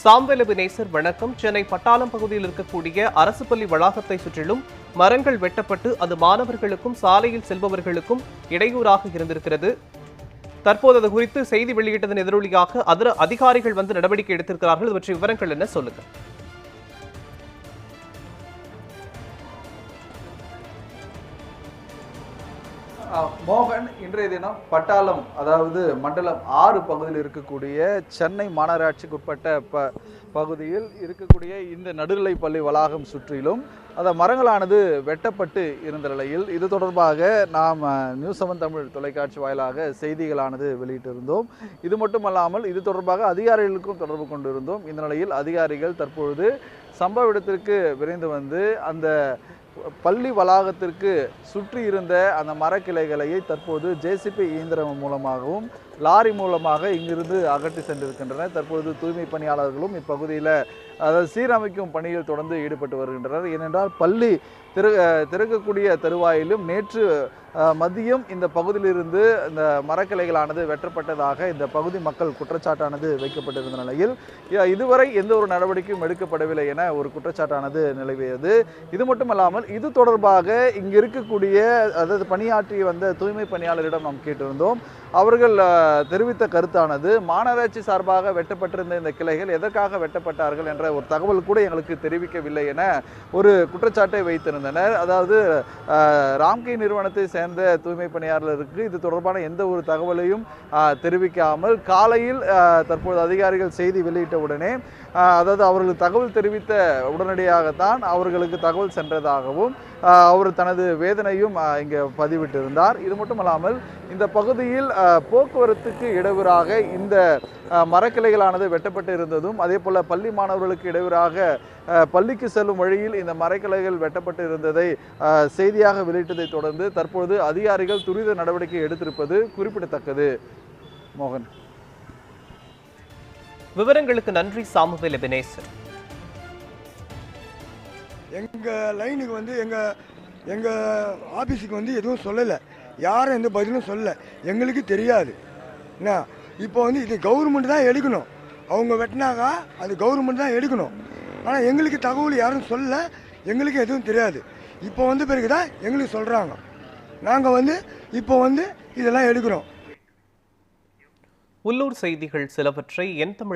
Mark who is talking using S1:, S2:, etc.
S1: சாம்பல் வினேசர் வணக்கம். சென்னை பட்டாளம் பகுதியில் இருக்கக்கூடிய அரசு பள்ளி வளாகத்தை சுற்றிலும் மரங்கள் வெட்டப்பட்டு அது மாணவர்களுக்கும் சாலையில் செல்பவர்களுக்கும் இடையூறாக இருந்திருக்கிறது. தற்போது அது குறித்து செய்தி வெளியிட்டதன் எதிரொலியாக அதர அதிகாரிகள் வந்து நடவடிக்கை எடுத்திருக்கிறார்கள். பற்றிய விவரங்கள் என்ன சொல்லுங்க.
S2: மோகன் இன்றைய தினம் பட்டாளம் அதாவது மண்டலம் ஆறு பகுதியில் இருக்கக்கூடிய சென்னை மாநகராட்சிக்கு உட்பட்ட ப பகுதியில் இருக்கக்கூடிய இந்த நடுநிலை பள்ளி வளாகம் சுற்றிலும் அந்த மரங்களானது வெட்டப்பட்டு இருந்த நிலையில் இது தொடர்பாக நாம் அஹ், நியூஸ் செவன் தமிழ் தொலைக்காட்சி வாயிலாக செய்திகளானது வெளியிட்டிருந்தோம். இது மட்டுமல்லாமல் இது தொடர்பாக அதிகாரிகளுக்கும் தொடர்பு கொண்டிருந்தோம். இந்த நிலையில் அதிகாரிகள் தற்பொழுது சம்பவ இடத்திற்கு விரைந்து வந்து அந்த பள்ளி வளாகத்திற்கு சுற்றி இருந்த அந்த மரக்கிளைகளையே தற்போது ஜேசிபி இயந்திரம் மூலமாகவும் லாரி மூலமாக இங்கிருந்து அகற்றி சென்றிருக்கின்றனர். தற்போது தூய்மை பணியாளர்களும் இப்பகுதியில் அதாவது சீரமைக்கும் பணியில் தொடர்ந்து ஈடுபட்டு வருகின்றனர். ஏனென்றால் பள்ளி திற திறக்கக்கூடிய தருவாயிலும் நேற்று மதியம் இந்த பகுதியிலிருந்து இந்த மரக்கிளைகளானது வெட்டப்பட்டதாக இந்த பகுதி மக்கள் குற்றச்சாட்டானது வைக்கப்பட்டிருந்த நிலையில் இதுவரை எந்த ஒரு நடவடிக்கையும் எடுக்கப்படவில்லை என ஒரு குற்றச்சாட்டானது நிலவியது. இது மட்டுமல்லாமல் இது தொடர்பாக இங்கு இருக்கக்கூடிய அதாவது பணியாற்றி வந்த தூய்மை பணியாளரிடம் நாம் கேட்டிருந்தோம். அவர்கள் தெரிவித்த கருத்தானது மாநகராட்சி சார்பாக வெட்டப்பட்டிருந்த இந்த கிளைகள் எதற்காக வெட்டப்பட்டார்கள் என்ற ஒரு தகவல் கூட எங்களுக்கு தெரிவிக்கவில்லை என ஒரு குற்றச்சாட்டை வைத்திருந்தனர். அதாவது ராம்கி நிறுவனத்தை சேர்ந்த தூய்மை பணியாளருக்கு இது தொடர்பான எந்த ஒரு தகவலையும் தெரிவிக்காமல் காலையில் தற்போது அதிகாரிகள் செய்தி வெளியிட்ட உடனே அதாவது அவர்களுக்கு தகவல் தெரிவித்த உடனடியாகத்தான் அவர்களுக்கு தகவல் சென்றதாகவும் அவர் தனது வேதனையும் இங்கே பதிவிட்டிருந்தார். இது மட்டுமல்லாமல் இந்த பகுதியில் போக்குவரத்து போக்குவரத்துக்கு இடையூறாக இந்த மரக்கிளைகளானது வெட்டப்பட்டு இருந்ததும் அதே போல பள்ளி மாணவர்களுக்கு இடையூறாக பள்ளிக்கு செல்லும் வழியில் இந்த மரக்கிளைகள் வெட்டப்பட்டு இருந்ததை செய்தியாக வெளியிட்டதை தொடர்ந்து தற்பொழுது அதிகாரிகள் துரித நடவடிக்கை எடுத்திருப்பது குறிப்பிடத்தக்கது. மோகன்.
S1: விவரங்களுக்கு நன்றி சாமுவேல் எபினேசர்
S3: எங்கள் லைனுக்கு வந்து எங்கள் எங்கள் ஆஃபீஸுக்கு வந்து எதுவும் சொல்லலை. யாரும் எந்த பதிலும் சொல்லலை. எங்களுக்கு தெரியாது. என்ன? இப்போ வந்து இது கவர்மெண்ட் தான் எடுக்கணும். அவங்க வெட்டினாக்கா அது கவர்மெண்ட் தான் எடுக்கணும். ஆனால் எங்களுக்கு தகவல் யாரும் சொல்லலை எங்களுக்கு எதுவும் தெரியாது. இப்போ வந்த பிறகு தான் எங்களுக்கு சொல்கிறாங்க நாங்கள் வந்து இப்போ வந்து இதெல்லாம் எடுக்கிறோம்.
S1: உள்ளூர் செய்திகள் சிலவற்றை என் தமிழ்